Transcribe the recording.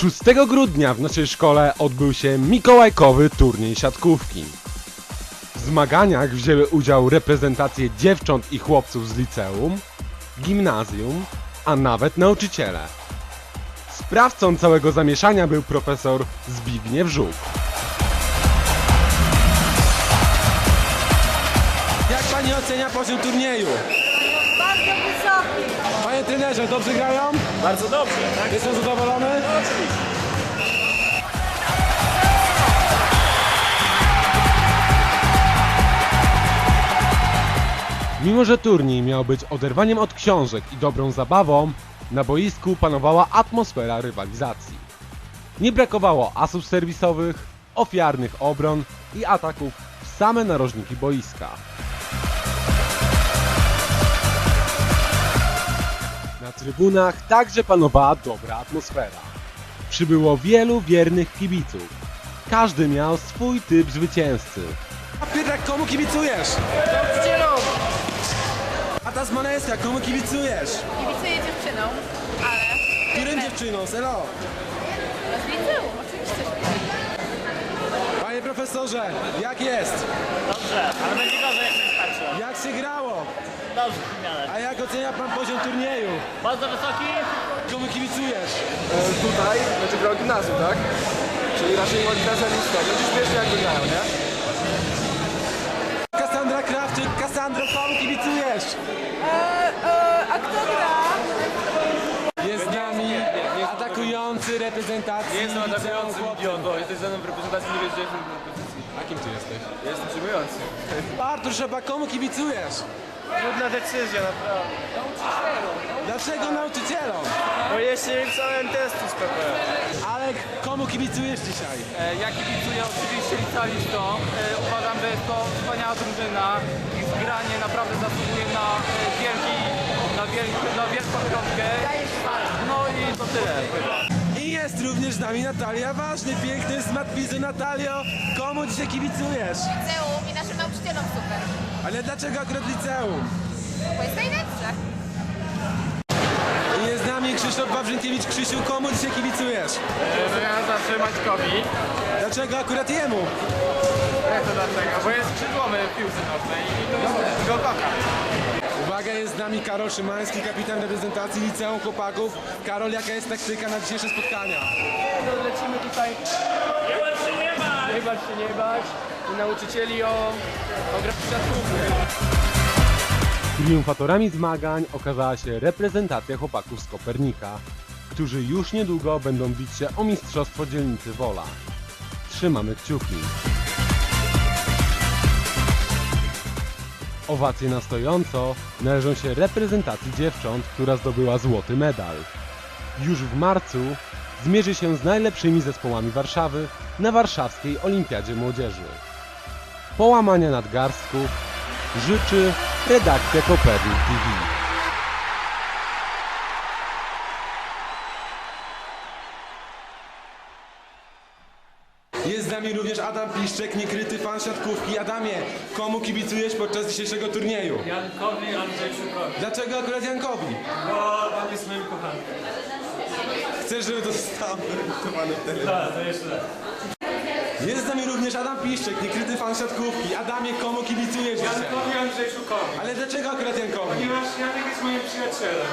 6 grudnia w naszej szkole odbył się mikołajkowy turniej siatkówki. W zmaganiach wzięły udział reprezentacje dziewcząt i chłopców z liceum, gimnazjum, a nawet nauczyciele. Sprawcą całego zamieszania był profesor Zbigniew Żuk. Jak pani ocenia poziom turnieju? Trenerze, dobrze grają? Bardzo dobrze, tak? Jestem zadowolony? Mimo, że turniej miał być oderwaniem od książek i dobrą zabawą, na boisku panowała atmosfera rywalizacji. Nie brakowało asów serwisowych, ofiarnych obron i ataków w same narożniki boiska. Na trybunach także panowała dobra atmosfera. Przybyło wielu wiernych kibiców. Każdy miał swój typ zwycięzcy. A Piotrek, komu kibicujesz? A ta Smoleńska, komu kibicujesz? Kibicuję dziewczyną, ale... Którym dziewczyną? Selo? Z liceum, oczywiście. Panie profesorze, jak jest? Dobrze, ale będzie gorzej jak. Jak się grało? Dobrze, w miarę. A jak ocenia pan poziom turnieju? Bardzo wysoki? Komu kibicujesz? E, tutaj, znaczy grał gimnazjum, tak? Czyli raczej gimnazjalista. No to śmiesznie jak wygrają, nie? Kassandra Krawczyk, Kassandro, komu kibicujesz? a kto gra? Jest z nami atakujący reprezentacji Nie jestem liceum atakujący chłopców. idiot, bo jesteś ze mną w reprezentacji, nie wiesz, że jestem w reprezentacji. Kim ty jesteś? Jestem przyjmujący. Artur Szepa, komu kibicujesz? Trudna decyzja, naprawdę. Dlaczego nauczycielom? Bo jeszcze nie pisałem testu z PP. Ale komu kibicujesz dzisiaj? E, Ja kibicuję oczywiście licealistom. E, Uważam, że jest to wspaniała drużyna. Ich zgranie naprawdę zasługuje na e, wielki, na, wielki, na wielką piątkę. No i to tyle chyba. Jest również z nami Natalia Ważny, piękny z Matwizy. Natalio, komu dzisiaj kibicujesz? Liceum i naszym nauczycielom super. Ale dlaczego akurat liceum? Bo jest najlepsze. I jest z nami Krzysztof Wawrzynkiewicz. Krzysiu, komu dzisiaj kibicujesz? Ja zawsze Maćkowi. Dlaczego akurat jemu? Jak to dlaczego? Bo jest skrzydłowy w piłce nożnej i go kocha. Uwaga, jest z nami Karol Szymański, kapitan reprezentacji Liceum Chłopaków. Karol, jaka jest taktyka na dzisiejsze spotkania? Lecimy tutaj. Nie bać się, nie bać! Nie bać się, nie bać. I nauczycieli o, o grę. Triumfatorami zmagań okazała się reprezentacja chłopaków z Kopernika, którzy już niedługo będą bić się o mistrzostwo dzielnicy Wola. Trzymamy kciuki. Owacje na stojąco należą się reprezentacji dziewcząt, która zdobyła złoty medal. Już w marcu zmierzy się z najlepszymi zespołami Warszawy na warszawskiej Olimpiadzie Młodzieży. Połamania nadgarstków życzy redakcja Kopernik TV. Nami również Adam Piszczek, niekryty fan siatkówki. Adamie, komu kibicujesz podczas dzisiejszego turnieju? Jankowi Andrzej Szukowi. Dlaczego akurat Jankowi? Bo on jest moim kochankiem. Chcesz, żeby to zostało wyrejestrowane w telewizji? Tak, to jeszcze raz. Jest z nami również Adam Piszczek, niekryty fan siatkówki. Adamie, komu kibicujesz dzisiaj? Jankowi Andrzej Szukowi. Ale dlaczego akurat Jankowi? Ponieważ Janek jest moim przyjacielem.